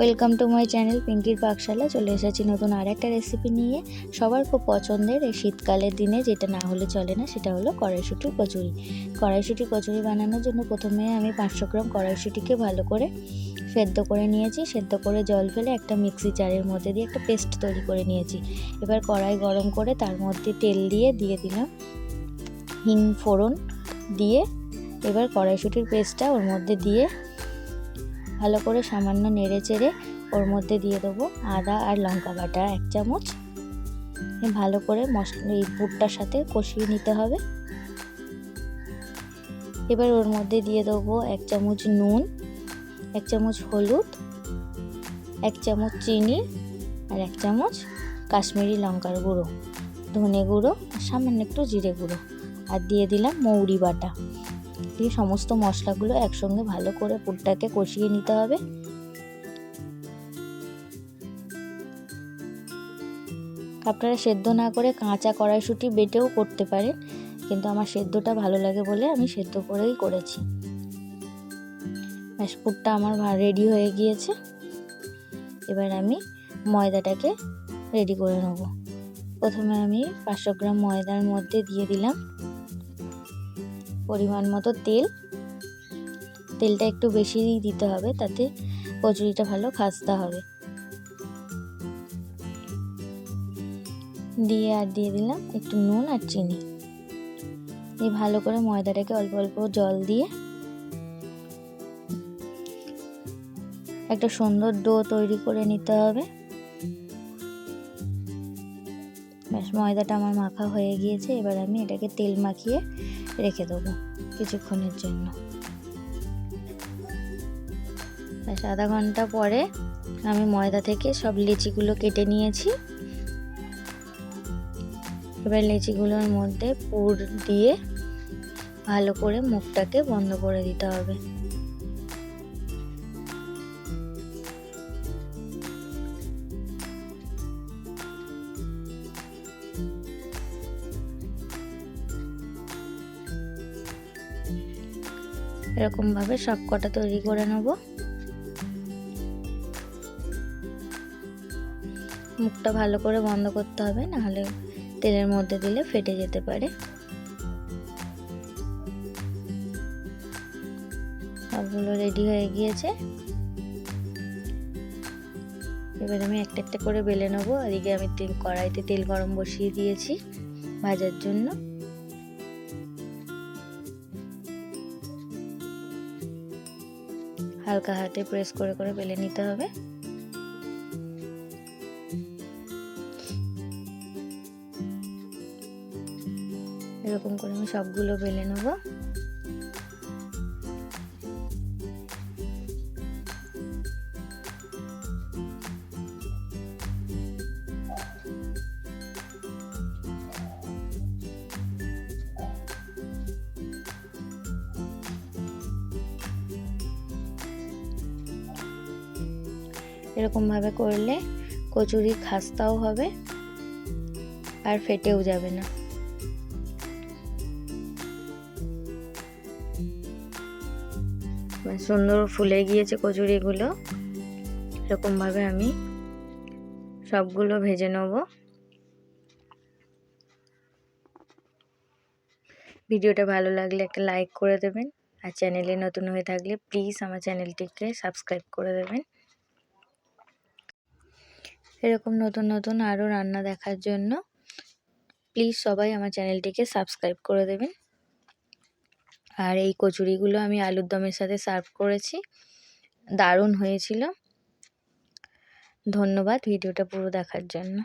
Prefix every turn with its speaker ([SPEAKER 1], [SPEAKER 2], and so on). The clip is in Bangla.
[SPEAKER 1] ওয়েলকাম টু মাই চ্যানেল পিঙ্কির পাকশালা চলে এসেছি নতুন আর একটা রেসিপি নিয়ে। সবার খুব পছন্দের এই শীতকালের দিনে, যেটা না হলে চলে না, সেটা হলো কড়াইশুটির কচুরি। কড়াইশুটির কচুরি বানানোর জন্য প্রথমে আমি পাঁচশো গ্রাম কড়াইশুটিকে ভালো করে সেদ্ধ করে নিয়েছি। সেদ্ধ করে জল ফেলে একটা মিক্সি জারের মধ্যে দিয়ে একটা পেস্ট তৈরি করে নিয়েছি। এবার কড়াই গরম করে তার মধ্যে তেল দিয়ে দিয়ে দিলাম। হিং ফোড়ন দিয়ে এবার কড়াইশুটির পেস্টটা ওর মধ্যে দিয়ে ভালো করে সামান্য নেড়ে চেড়ে ওর মধ্যে দিয়ে দেবো আদা আর লঙ্কা বাটা এক চামচ। ভালো করে মশলা এই বুটটার সাথে কষিয়ে নিতে হবে। এবার ওর মধ্যে দিয়ে দেবো এক চামচ নুন, এক চামচ হলুদ, এক চামচ চিনি আর এক চামচ কাশ্মীরি লঙ্কার গুঁড়ো। ধনে গুঁড়ো আর সামান্য একটু জিরে গুঁড়ো। আর দিয়ে দিলাম মৌরি বাটা। দিয়ে সমস্ত মশলাগুলো একসঙ্গে ভালো করে পুরটাকে কষিয়ে নিতে হবে। আপনারা সেদ্ধ না করে কাঁচা কড়াইশুঁটি বেটেও করতে পারেন, কিন্তু আমার সেদ্ধটা ভালো লাগে বলে আমি সেদ্ধ করেই করেছি। ব্যাস, পুরটা আমার রেডি হয়ে গিয়েছে। এবার আমি ময়দাটাকে রেডি করে নেব। প্রথমে আমি পাঁচশো গ্রাম ময়দার মধ্যে দিয়ে দিলাম। পরিমাণ মতো তেল। তেলটা একটু বেশি দিতে হবে তাতে কচুরিটা ভালো খাস্তা হবে। দিয়ে আর দিয়ে দিলাম একটু নুন আর চিনি। দিয়ে ভালো করে ময়দাটাকে অল্প অল্প জল দিয়ে একটা সুন্দর ডো তৈরি করে নিতে হবে। ব্যাস, ময়দাটা আমার মাখা হয়ে গিয়েছে। এবার আমি এটাকে তেল মাখিয়ে রেখে দেবো কিছুক্ষণের জন্য। আধা ঘণ্টা পরে আমি ময়দা থেকে সব লিচিগুলো কেটে নিয়েছি। এবার লিচিগুলোর মধ্যে পুর দিয়ে ভালো করে মুখটাকে বন্ধ করে দিতে হবে। এরকমভাবে সব কটা তৈরি করে নেব। মুখটা ভালো করে বন্ধ করতে হবে, নাহলে তেলের মধ্যে দিলে ফেটে যেতে পারে। সবগুলো রেডি হয়ে গিয়েছে। এবার আমি একটা একটা করে বেলে নেব। এদিকে আমি তেল কড়াইতে তেল গরম বসিয়ে দিয়েছি ভাজার জন্য। হালকা হাতে প্রেস করে করে বেলে নিতে হবে। এরকম করে আমি সবগুলো বেলে নেব। এরকমভাবে করলে কচুরি খাস্তাও হবে আর ফেটেও যাবে না। সুন্দর ফুলে গিয়েছে কচুরিগুলো। এরকমভাবে আমি সবগুলো ভেজে নেব। ভিডিওটা ভালো লাগলে একটা লাইক করে দেবেন। আর চ্যানেলে নতুন হয়ে থাকলে প্লিজ আমার চ্যানেলটিকে সাবস্ক্রাইব করে দেবেন। এরকম নতুন নতুন আরও রান্না দেখার জন্য প্লিজ সবাই আমার চ্যানেলটিকে সাবস্ক্রাইব করে দেবেন। আর এই কচুরিগুলো আমি আলুর দমের সাথে সার্ভ করেছি। দারুণ হয়েছিল। ধন্যবাদ ভিডিওটা পুরো দেখার জন্য।